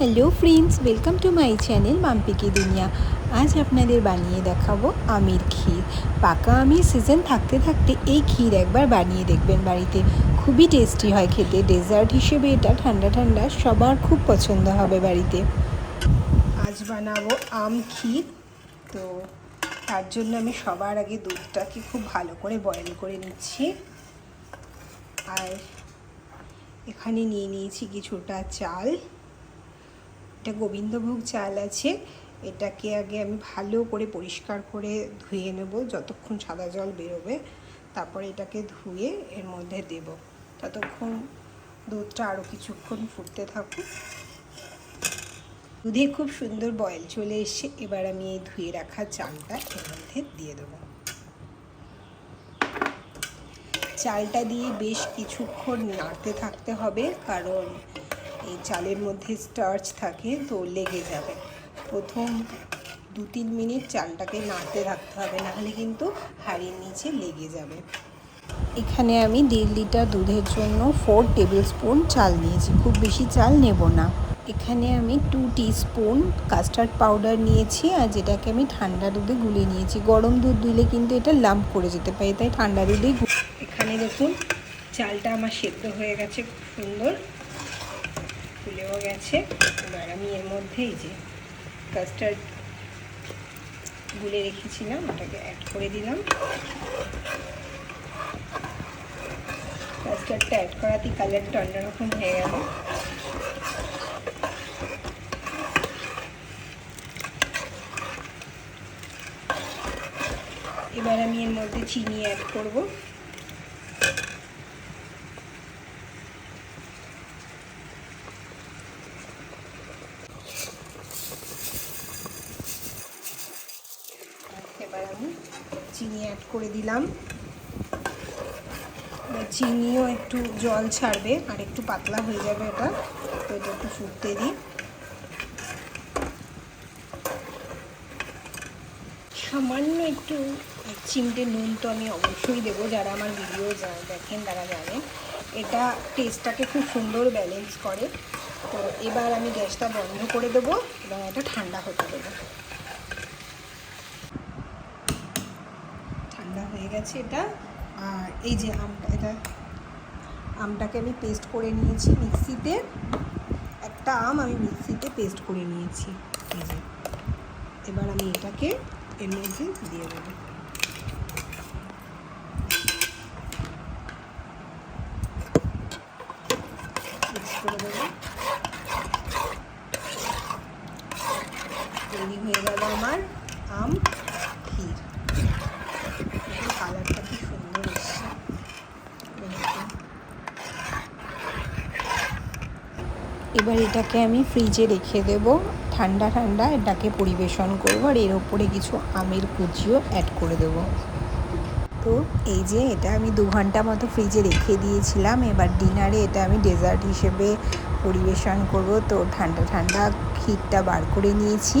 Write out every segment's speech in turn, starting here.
Hello friends welcome to my channel মাম্পিকি দুনিয়া আজ আপনাদের বানিয়ে দেখাবো আমের ক্ষীর। পাকা আমের সিজন থাকতে থাকতে এই ক্ষীর একবার বানিয়ে দেখবেন বাড়িতে। খুবই টেস্টি হয় খেতে। ডেজার্ট হিসেবে এটা ঠান্ডা ঠান্ডা, সবার খুব পছন্দ হবে বাড়িতে। আজ বানাবো আম ক্ষীর। তো তার জন্য আমি সবার আগে দুধটাকে খুব ভালো করে বয়েল করে নিচ্ছি। আর এখানে নিয়ে নিয়েছি কিছুটা চাল। এটা গোবিন্দভোগ চাল আছে, এটাকে আগে আমি ভালো করে পরিষ্কার করে ধুয়ে নেব যতক্ষণ সাদা জল বেরোবে। তারপরে এটাকে ধুয়ে এর মধ্যে দেব। ততক্ষণ দুধটা আরও কিছুক্ষণ ফুটতে থাকুক। দুধে খুব সুন্দর বয়েল চলে এসছে, এবার আমি এই ধুয়ে রাখা চালটা এর মধ্যে দিয়ে দেবো। চালটা দিয়ে বেশ কিছুক্ষণ নাড়তে থাকতে হবে, কারণ এই চালের মধ্যে স্টার্চ থাকে, তো লেগে যাবে। প্রথম দু তিন মিনিট চালটাকে নাড়তে রাখতে হবে, নাহলে কিন্তু হাড়ির নিচে লেগে যাবে। এখানে আমি দেড় লিটার দুধের জন্য ফোর টেবিল স্পুন চাল নিয়েছি, খুব বেশি চাল নেব না। এখানে আমি টু স্পুন কাস্টার্ড পাউডার নিয়েছি, আর যেটাকে আমি ঠান্ডা দুধে গুলে নিয়েছি। গরম দুধ দিলে কিন্তু এটা লাম্প করে যেতে পারে, তাই ঠান্ডা দুধেই এখানে দেখুন, চালটা আমার সেদ্ধ হয়ে গেছে, খুব সুন্দর। ফুলেও গেছে। এবার আমি এর মধ্যে এই যে কাস্টার্ড গুলে রেখেছিলাম, ওটাকে অ্যাড করে দিলাম। কাস্টার্ডটা অ্যাড করাতেই কালারটা অন্যরকম হয়ে গেল। এবার আমি এর মধ্যে চিনি অ্যাড করব এবার আমি চিনি অ্যাড করে দিলাম। চিনিও একটু জল ছাড়বে, আর একটু পাতলা হয়ে যাবে এটা, তো এটা একটু ফুটতে দিই। সামান্য একটু এক চিমটে নুন তো আমি অবশ্যই দেবো, যারা আমার ভিডিও দেখেন তারা জানেন। এটা টেস্টটাকে খুব সুন্দর ব্যালেন্স করে। তো এবার আমি গ্যাসটা বন্ধ করে দেবো এবং এটা ঠান্ডা হতে দেবো ঠান্ডা হয়ে গেছে এটা। আর এই যে আমটা এটা আমটাকে আমি পেস্ট করে নিয়েছি মিক্সিতে। একটা আম আমি মিক্সিতে পেস্ট করে নিয়েছি। এই যে। এবার আমি এটাকে এর মধ্যে দিয়ে দেবো। দেবো। তৈরি হয়ে গেল আমার আম, ক্ষীর কালারটা কি সুন্দর এসছে এবার এটাকে আমি ফ্রিজে রেখে দেব। ঠান্ডা ঠান্ডা এটাকে পরিবেশন করব আর এর ওপরে কিছু আমের কুচিও অ্যাড করে দেবো। তো এই যে এটা আমি দু ঘণ্টা মতো ফ্রিজে রেখে দিয়েছিলাম। এবার ডিনারে এটা আমি ডেজার্ট হিসেবে পরিবেশন করব। তো ঠান্ডা ঠান্ডা ক্ষীরটা বার করে নিয়েছি।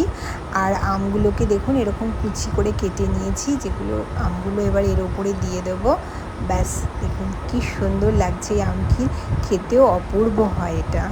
আর আমগুলোকে দেখুন, এরকম কুচি করে কেটে নিয়েছি, যেগুলো আমগুলো এবার এর ওপরে দিয়ে দেব। ব্যাস, দেখুন কি সুন্দর লাগছে এই আম ক্ষীর। খেতেও অপূর্ব হয় এটা।